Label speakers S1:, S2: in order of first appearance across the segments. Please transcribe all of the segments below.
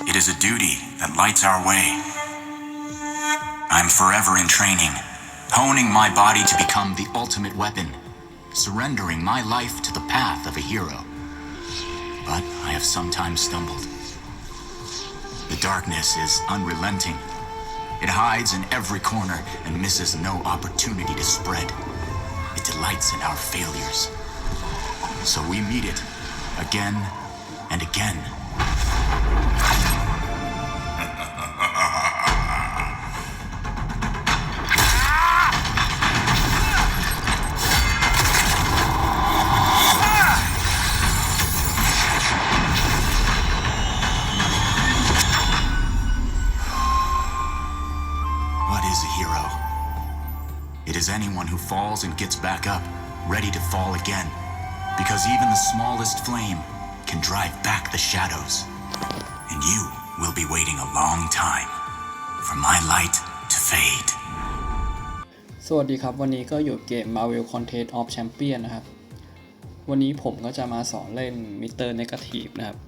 S1: It is a duty that lights our way. I'm forever in training, honing my body to become the ultimate weapon, surrendering my life to the path of a hero. But I have sometimes stumbled. The darkness is unrelenting. It hides in every corner and misses no opportunity to spread. It delights in our failures. So we meet it again and again. Falls and gets back up, ready to fall again. Because even the smallest flame can drive back the shadows. And you will be waiting a long time for my light to fade.
S2: สวัสดีครับ วันนี้ก็อยู่เกม Marvel Contest of Champion นะครับ วันนี้ผมก็จะมาสอนเล่น Mr. Negative นะครับ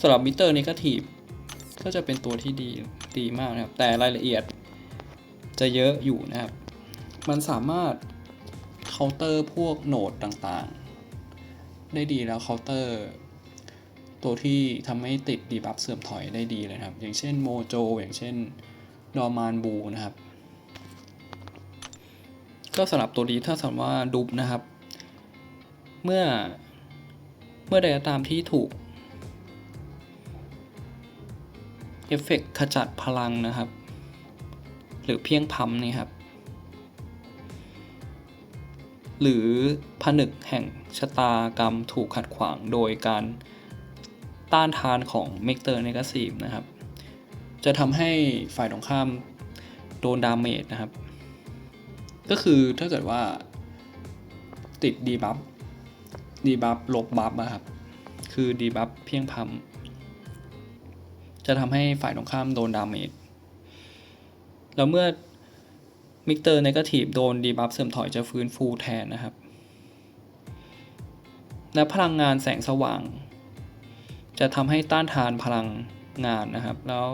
S2: สำหรับ Mr. Negative ก็จะเป็นตัวที่ดีดีมากนะครับ แต่รายละเอียดจะเยอะอยู่นะครับ มันสามารถเคาน์เตอร์พวกโหนดต่างๆ ได้ดีแล้วเคาน์เตอร์ตัวที่ทำให้ติดดีบัฟเสื่อมถอยได้ดีเลยนะครับ อย่างเช่นโมโจอย่างเช่นดอมานบูนะครับ ก็สำหรับตัวนี้ถ้าสมมติว่าดุบนะครับ เมื่อเมื่อใดก็ตามที่ถูกเอฟเฟกต์ขจัดพลังนะครับ หรือเพียงพัมนี่ครับ หรือผนึกแห่งชะตากรรมถูกขัดขวางโดยการต้านทานของเมกเตอร์เนกาซีฟนะครับ จะทำให้ฝ่ายตรงข้ามโดนดาเมจนะครับ ก็คือถ้าเกิดว่าติดดีบัฟดีบัฟลบบัฟอะครับ คือดีบัฟเพียงพัมจะทำให้ฝ่ายตรงข้ามโดนดาเมจแล้วเมื่อ มิกเตอร์เนกาทีฟโดนดีบัฟเสื่อมถอยจะฟื้นฟูแทนนะครับ และพลังงานแสงสว่าง จะทำให้ต้านทานพลังงานนะครับ แล้ว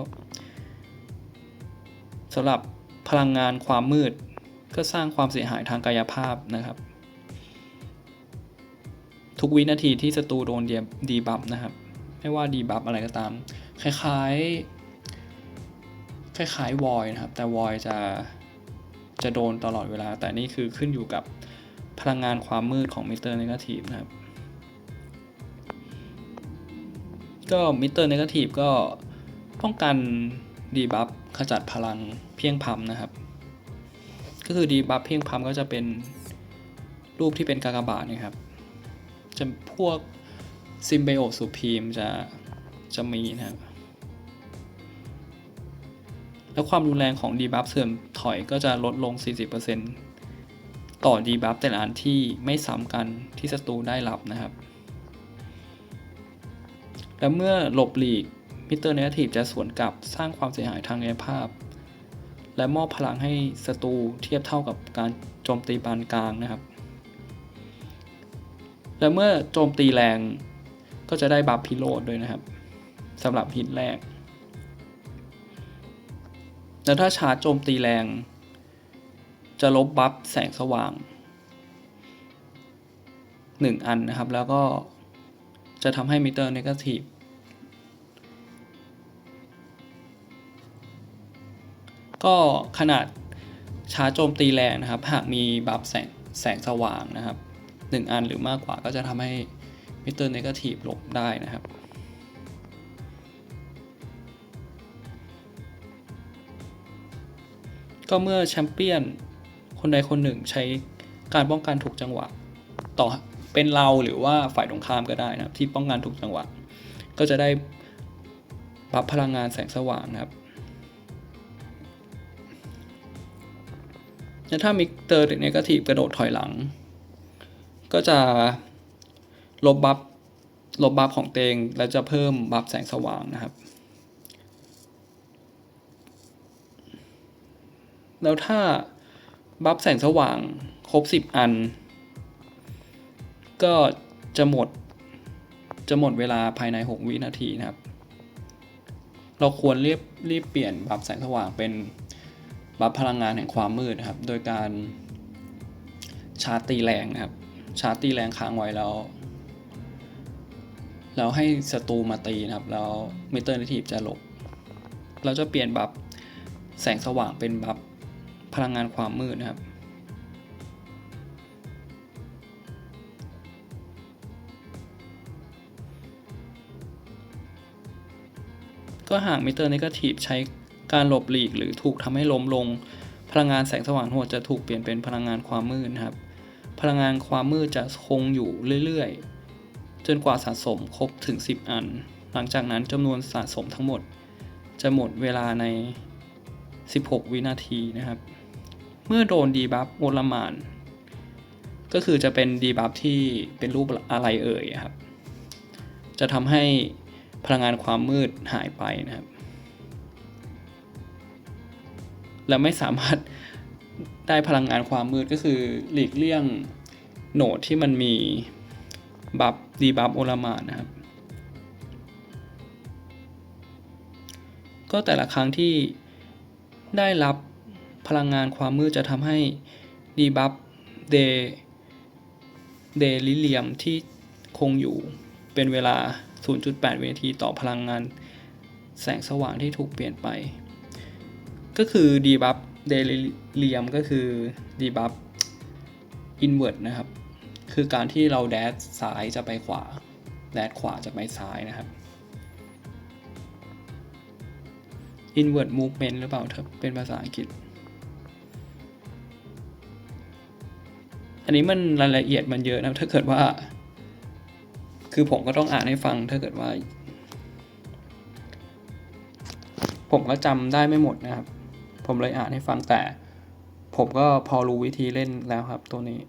S2: สำหรับพลังงานความมืดก็สร้างความเสียหายทางกายภาพนะครับ ทุกวินาทีที่ศัตรูโดนดีบัฟนะครับ ไม่ว่าดีบัฟอะไรก็ตาม คล้ายๆ คล้ายๆวอยนะครับ แต่วอยจะ จะโดนตลอดเวลา แต่นี่คือขึ้นอยู่กับพลังงานความมืดของมิเตอร์เนกาทีฟนะครับ ก็มิเตอร์เนกาทีฟก็ป้องกันดีบัฟขจัดพลังเพียงพำนะครับ ก็คือดีบัฟเพียงพัมก็จะเป็นรูปที่เป็นกากบาทนะครับ จะพวกซิมไบโอสุพีมจะจะมีนะครับ แล้วความรุนแรงของดีบัฟเสื่อมถอยก็จะลดลง 40%ต่อดีบัฟแต่ละอันที่ไม่ซ้ำกันที่ศัตรูได้รับนะครับ แล้วเมื่อหลบหลีกมิเตอร์เนกาทีฟจะสวนกลับสร้างความเสียหายทางกายภาพ และมอบพลังให้ศัตรูเทียบเท่ากับการโจมตีปานกลางนะครับ และเมื่อโจมตีแรงก็จะได้บัฟพิโรดด้วยนะครับสำหรับฮิตแรก แล้วถ้าชาร์จโจมตีแรง จะลบบัฟแสงสว่าง 1 อันนะครับ แล้วก็จะทำให้มิเตอร์เนกาทีฟก็ขนาดชาร์จโจมตีแรงนะครับ หากมีบัฟแสงแสงสว่างนะครับ 1 อันหรือมากกว่าก็จะทำให้มิเตอร์เนกาทีฟลบได้นะครับ ก็เมื่อแชมเปี้ยนคนใดคนหนึ่งใช้การป้องกันถูกจังหวะ ต่อเป็นเราหรือว่าฝ่ายตรงข้ามก็ได้นะครับ ที่ป้องกันถูกจังหวะ ก็จะได้บัฟพลังงานแสงสว่างนะครับและถ้ามิเตอร์เนกาทีฟกระโดดถอยหลัง ก็จะลบบัฟลบบัฟของเตงและจะเพิ่มบัฟแสงสว่างนะครับ แล้วถ้าบัฟแสงสว่างครบ 10 อัน ก็จะหมด จะหมดเวลาภายใน 6 วินาทีนะครับ เราควรรีบรีบเปลี่ยนบัฟแสงสว่างเป็นบัฟพลังงานแห่งความมืดนะครับ โดยการชาร์จตีแรงนะครับ ชาร์จตีแรงค้างไว้แล้ว แล้วให้ศัตรูมาตีนะครับ แล้วมิเตอร์นิทีฟจะหลบ เราจะเปลี่ยนบัฟแสงสว่างเป็นบัฟ พลังงานความมืดนะครับ ก็หากมิเตอร์นกทีฟใช้การหลบหลีกหรือถูกทำให้ล้มลง พลังงานแสงสว่างทั้งหมดจะถูกเปลี่ยนเป็นพลังงานความมืดนะครับ พลังงานความมืดจะคงอยู่เรื่อยๆ จนกว่าสะสมครบถึง 10 อัน หลังจากนั้นจำนวนสะสมทั้งหมด จะหมดเวลาใน 16 วินาทีนะครับ เมื่อโดนดีบัฟโอลมาน ก็คือจะเป็นดีบัฟที่เป็นรูปอะไรเอ่ยครับ จะทำให้พลังงานความมืดหายไปนะครับ และไม่สามารถได้พลังงานความมืดก็คือหลีกเลี่ยงโหนดที่มันมีบัฟดีบัฟโอลมานนะครับ ก็แต่ละครั้งที่ได้รับ พลังงานความมืดจะทำให้ดีบัฟเดเดลิเลียมที่คงอยู่เป็นเวลา 0.8 วินาทีต่อพลังงานแสงสว่างที่ถูกเปลี่ยนไป ก็คือดีบัฟเดลิเลียมก็คือดีบัฟอินเว r ร์นะครับ คือการที่เราแดดซ้ายจะไปขวา แดดขวาจะไปซ้ายนะครับ inward movement หรือเปล่าถ้าเป็นภาษาอังกฤษ อันนี้มันรายละเอียดมันเยอะนะถ้าเกิดว่า คือผมก็ต้องอ่านให้ฟังถ้าเกิดว่า ผมก็จำได้ไม่หมดนะครับ ผมเลยอ่านให้ฟังแต่ ผมก็พอรู้วิธีเล่นแล้วครับตัวนี้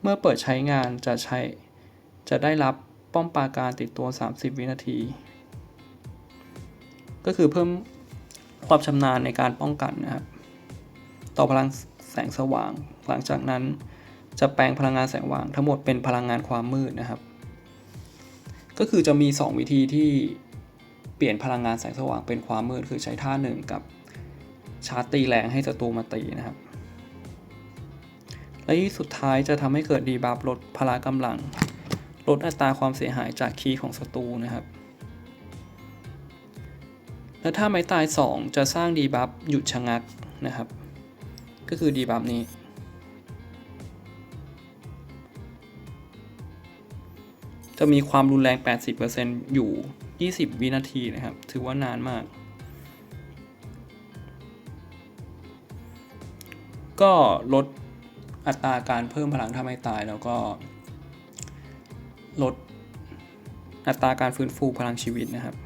S2: เมื่อเปิดใช้งานจะใช้จะได้รับป้อมปราการติดตัว 30 วินาที ก็คือเพิ่มความชำนาญในการป้องกันนะครับ ต่อพลังแสงสว่าง หลังจากนั้น จะแปลงพลังงานแสงสว่างทั้งหมดเป็นพลังงานความมืดนะครับ ก็คือจะมี 2 วิธีที่เปลี่ยนพลังงานแสงสว่างเป็นความมืดคือใช้ท่าหนึ่งกับชาร์จตีแรงให้ศัตรูมาตีนะครับ และที่สุดท้ายจะทำให้เกิดดีบัฟลดพละกำลัง ลดอัตราความเสียหายจากคีย์ของศัตรูนะครับ และถ้าไม้ตาย 2 จะสร้างดีบัฟหยุดชะงักนะครับ ก็คือดีบัฟนี้ จะมีความรุนแรง 80%อยู่ 20 วินาทีนะครับ ถือว่านานมาก ก็ลดอัตราการเพิ่มพลังถ้าไม่ตายแล้วก็ ลดอัตราการฟื้นฟูพลังชีวิตนะครับ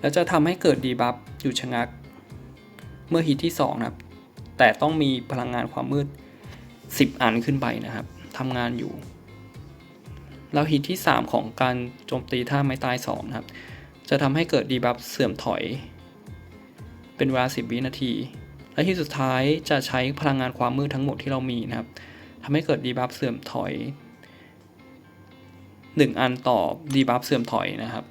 S2: แล้วจะทำให้เกิดดีบัฟหยุดชะงัก เมื่อฮิตที่ 2 นะครับ แต่ต้องมีพลังงานความมืด 10 อันขึ้นไปนะครับทำงานอยู่ แล้วฮิตที่ 3 ของการโจมตีท่าไม้ตาย2นะครับ จะทำให้เกิดดีบัฟเสื่อมถอย เป็นเวลา 10 วินาที และที่สุดท้ายจะใช้พลังงานความมืดทั้งหมดที่เรามีนะครับทำให้เกิดดีบัฟเสื่อมถอย 1 อันต่อดีบัฟเสื่อมถอยนะครับ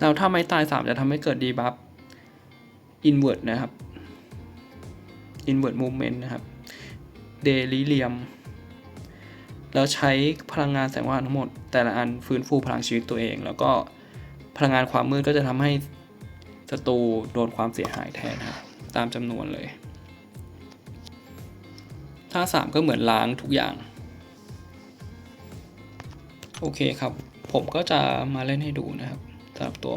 S2: แล้วถ้าไม้ตาย 3 จะทำให้เกิดดีบัฟอินเว r ร์นะครับอินเว r ร์มู v เมนต์นะครับ เดลิเลียม แล้วใช้พลังงานแสงว่างทั้งหมด แต่ละอันฟื้นฟูพลังชีวิตตัวเอง แล้วก็พลังงานความมืดก็จะทำให้ศัตรูโดนความเสียหายแทนครับตามจำนวนเลยท่า3ก็เหมือนล้างทุกอย่าง โอเคครับ ผมก็จะมาเล่นให้ดูนะครับสำหรับตัว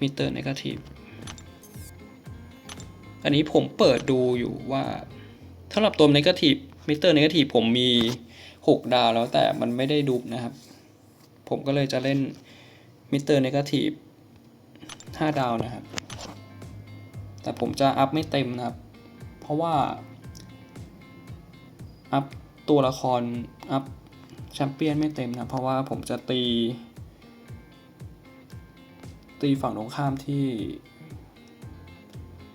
S2: มิเตอร์นกาทีฟอันนี้ผมเปิดดูอยู่ว่า สำหรับตัว Negative มิเตอร์ Negative ผมมี 6 ดาวแล้วแต่มันไม่ได้ดุบนะครับ ผมก็เลยจะเล่นมิเตอร์ Negative 5 ดาวนะครับ แต่ผมจะอัพไม่เต็มนะครับ เพราะว่า อัพตัวละคร อัพแชมเปี้ยนไม่เต็มนะ เพราะว่าผมจะตี ตีฝั่งตรงข้ามที่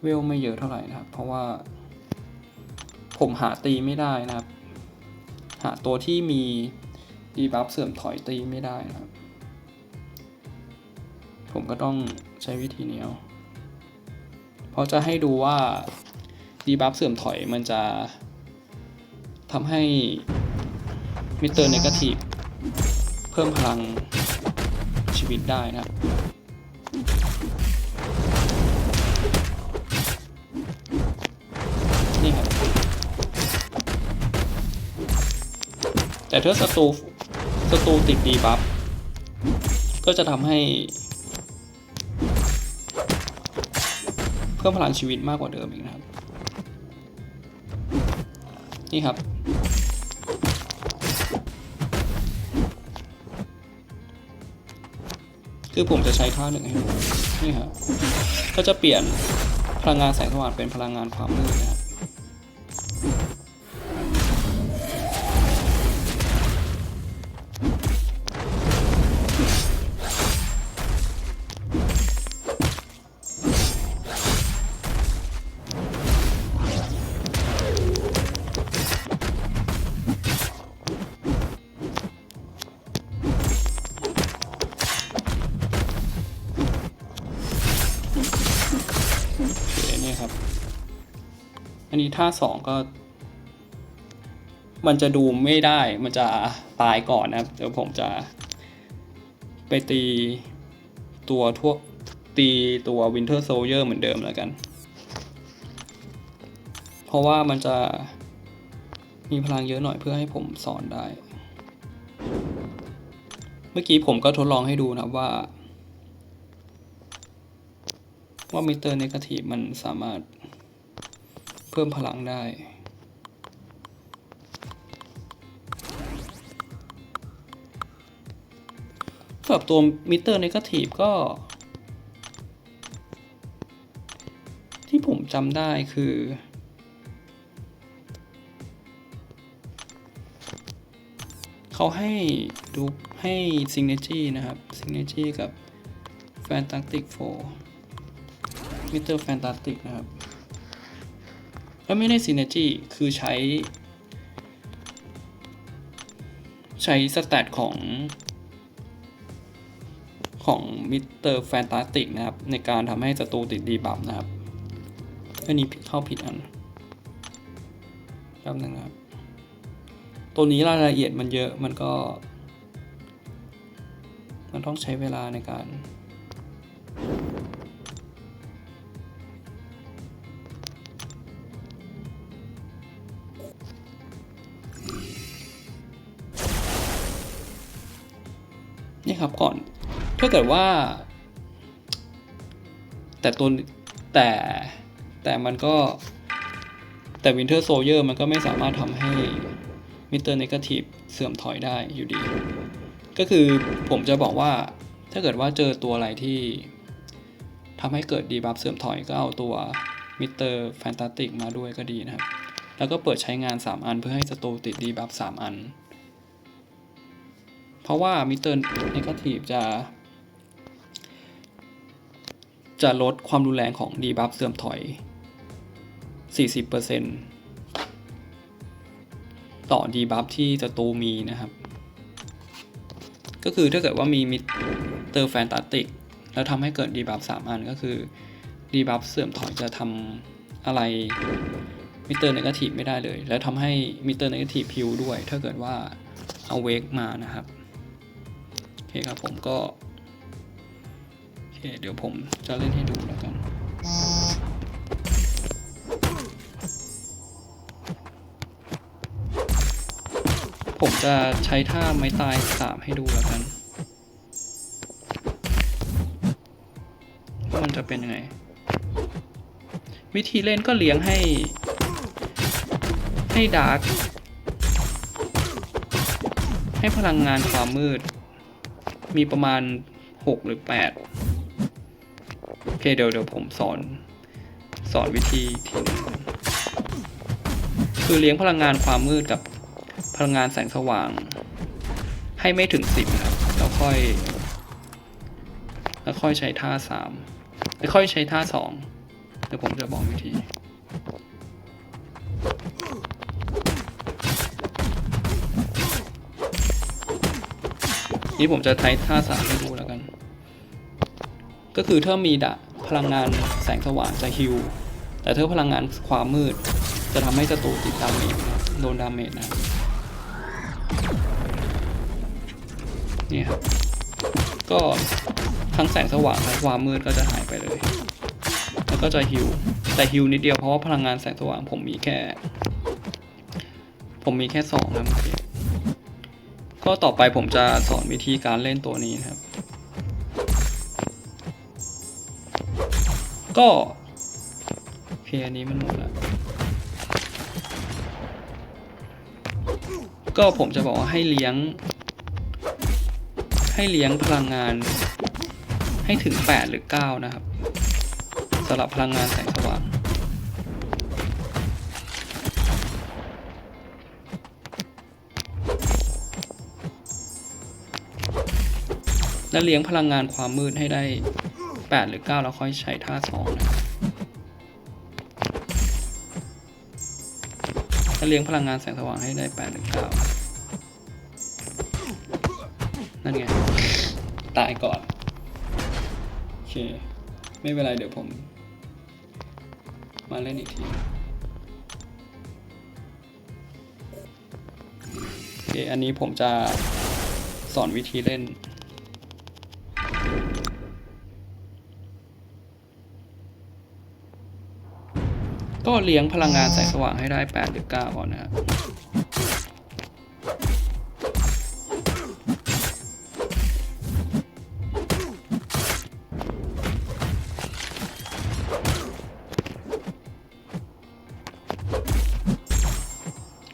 S2: เวลไม่เยอะเท่าไหร่นะครับ เพราะว่า ผมหาตีไม่ได้นะครับ หาตัวที่มีดีบัฟเสื่อมถอยตีไม่ได้นะครับ ผมก็ต้องใช้วิธีนี้เอาเพราะจะให้ดูว่าดีบัฟเสื่อมถอยมันจะทำให้มิเตอร์เนกาทีฟเพิ่มพลังชีวิตได้นะครับ แต่ถ้าศัตรูศัตรูติดดีบัฟก็จะทำให้ เพิ่มพลังชีวิตมากกว่าเดิมอีกนะครับ นี่ครับ คือผมจะใช้ท่าหนึ่งให้ดูนี่ครับก็จะเปลี่ยนพลังงานแสงสว่างเป็นพลังงานความมืดนะครับ อันนี้ท่าสองก็ มันจะดูไม่ได้ มันจะตายก่อนนะครับ เดี๋ยวผมจะ ไปตีตัวทั่วตีตัว Winter Soldier เหมือนเดิมแล้วกัน เพราะว่ามันจะมีพลังเยอะหน่อยเพื่อให้ผมสอนได้ เมื่อกี้ผมก็ทดลองให้ดูนะครับว่า ว่ามิเตอร์เนกาทีฟมันสามารถ เพิ่มพลังได้ สำหรับตัวมิเตอร์เนกาทีฟก็ ที่ผมจำได้คือ เขาให้ดูให้ Synergy นะครับ Synergy กับ Fantastic Four มิเตอร์แฟนตาติกนะครับ เอ้ยไม่ได้ Synergy คือใช้ ใช้สแตทของของมิสเตอร์แฟนตาติกนะครับ ในการทำให้ศัตรูติดดีบัฟนะครับ อันนี้เข้าผิดอันแป๊บนึงครับ ตัวนี้รายละเอียดมันเยอะมันก็ มันต้องใช้เวลาในการ ถ้าเกิดว่า แต่ตัวแต่แต่มันก็แต่ Winter Soldier มันก็ไม่สามารถทำให้ Mr. Negative เสื่อมถอยได้อยู่ดี ก็คือผมจะบอกว่าถ้าเกิดว่าเจอตัวอะไรที่ทำให้เกิดดีบัฟเสื่อมถอยก็เอาตัว Mr. Fantastic มาด้วยก็ดีนะครับ แล้วก็เปิดใช้งาน 3 อันเพื่อให้ศัตรูติดดีบัฟ3อัน เพราะว่ามิเตอร์เนกาทีฟจะ จะลดความรุนแรงของดีบัฟเสื่อมถอย 40%ต่อดีบัฟที่ศัตรูมีนะครับ ก็คือถ้าเกิดว่ามีมิเตอร์แฟนตาติก แล้วทำให้เกิดดีบัฟ3อันก็คือดีบัฟเสื่อมถอยจะทำอะไรมิเตอร์เนกาทีฟไม่ได้เลย แล้วทำให้มิเตอร์เนกาทีฟพิวด้วย ถ้าเกิดว่าเอาเวกมานะครับ โอเคครับผมก็ เคเดี๋ยวผมจะเล่นให้ดูแล้วกัน ผมจะใช้ท่าไม้ตายสามให้ดูแล้วกันว่ามันจะเป็นยังไง วิธีเล่นก็เลี้ยงให้ ให้ดาร์กให้พลังงานความมืด มีประมาณ 6 หรือ 8 โอเคเดี๋ยวเดี๋ยวผมสอนสอนวิธีทีนึงคือเลี้ยงพลังงานความมืดกับพลังงานแสงสว่าง ให้ไม่ถึง10ครับแล้วค่อยแล้วค่อยใช้ท่า3แล้วค่อยใช้ท่า2เดี๋ยวผมจะบอกวิธีนี่ผมจะใช้ท่าสามให้ดู ก็คือถ้ามีดะพลังงานแสงสว่างจะฮิวแต่ถ้าพลังงานความมืด จะทำให้ศัตรูติดดาเมจโดนดาเมจนะนี่ครับก็ทั้งแสงสว่างและความมืดก็จะหายไปเลย แล้วก็จะฮิวแต่ฮิวนิดเดียวเพราะว่าพลังงานแสงสว่างผมมีแค่ ผมมีแค่สองนะเมื่อกี้ก็ต่อไปผมจะสอนวิธีการเล่นตัวนี้นะครับ ก็โอเคอันนี้มันหมดแล้วก็ผมจะบอกว่าให้เลี้ยง ให้เลี้ยงพลังงาน ให้ถึง 8 หรือ 9 นะครับสำหรับพลังงานแสงสว่างและเลี้ยงพลังงานความมืดให้ได้ 8 หรือ 9 แล้วค่อยใช้ท่า2นะครับและเลี้ยงพลังงานแสงสว่างให้ได้ 8 หรือ 9 นั่นไง ตายก่อน โอเค ไม่เป็นไรเดี๋ยวผม มาเล่นอีกทีโอเคอันนี้ผมจะสอนวิธีเล่น ก็เลี้ยงพลังงานแสงสว่างให้ได้8หรือ9ก่อนนะครับ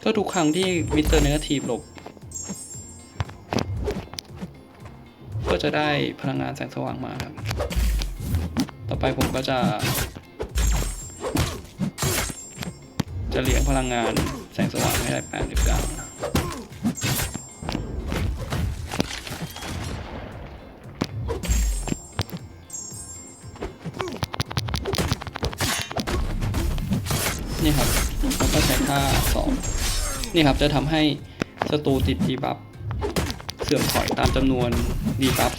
S2: ก็ทุกครั้งที่มิสเตอร์เนกาทีฟหลบ ก็จะได้พลังงานแสงสว่างมาครับ ต่อไปผมก็จะ จะเลี้ยงพลังงานแสงสว่างให้ได้แปดหรือเก้านี่ครับแล้วก็ใช้ท่าสองนี่ครับจะทำให้ศัตรูติดดีบัฟเสื่อมถอยตามจำนวนดีบัฟ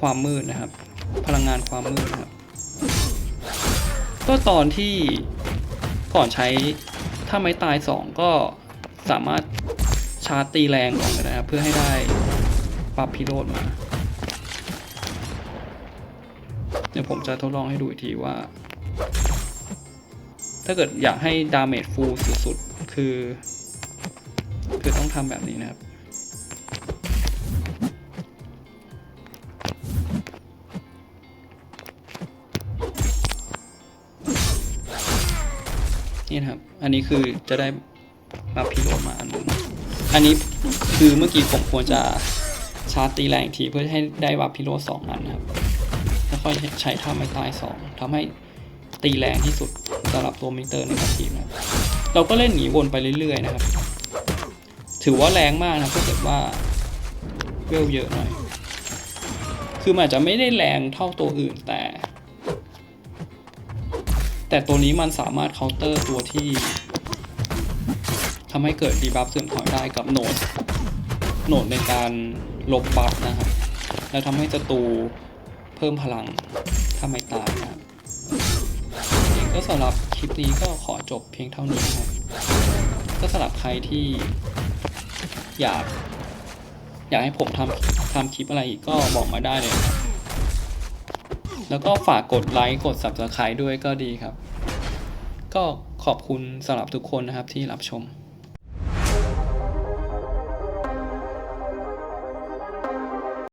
S2: ความมืดนะครับ พลังงานความมืดนะครับ ก็ตอนที่ก่อนใช้ถ้าไม้ตายสองก็สามารถชาร์จตีแรงก่อนนะครับเพื่อให้ได้ปับพิโรธมา เดี๋ยวผมจะทดลองให้ดูอีกทีว่า ถ้าเกิดอยากให้ดาเมจฟูลสุดๆ คือ คือต้องทำแบบนี้นะครับ นี่นะครับ อันนี้คือจะได้มาพิโรมาอันหนึงอันนี้คือเมื่อกี้ผมควรจะชาร์จตีแรงทีเพื่อให้ได้วับพิโรสองอันนะครับ แล้วค่อยใช้ท่าไม้ตายสองทำให้ตีแรงที่สุดสำหรับตัวมิเตอร์ในทีมนะเราก็เล่นหนีวนไปเรื่อยๆนะครับ ถือว่าแรงมากนะถ้าเกิดว่าเวลเยอะหน่อย คือมันอาจจะไม่ได้แรงเท่าตัวอื่นแต่ แต่ตัวนี้มันสามารถเคาน์เตอร์ตัวที่ทำให้เกิดดีบัฟเสื่อมถอยได้กับโหนดโหนดในการลบบัฟนะครับ แล้วทำให้ศัตรูเพิ่มพลังถ้าไม่ตายนะครับก็สำหรับคลิปนี้ก็ขอจบเพียงเท่านี้นะครับก็สำหรับใครที่อยาก อยากให้ผมทำทำคลิปอะไรอีกก็บอกมาได้เลยครับ แล้วก็ฝากกดไลค์กด Subscribe ด้วยก็ดีครับ ก็ขอบคุณสำหรับทุกคนนะครับที่รับชม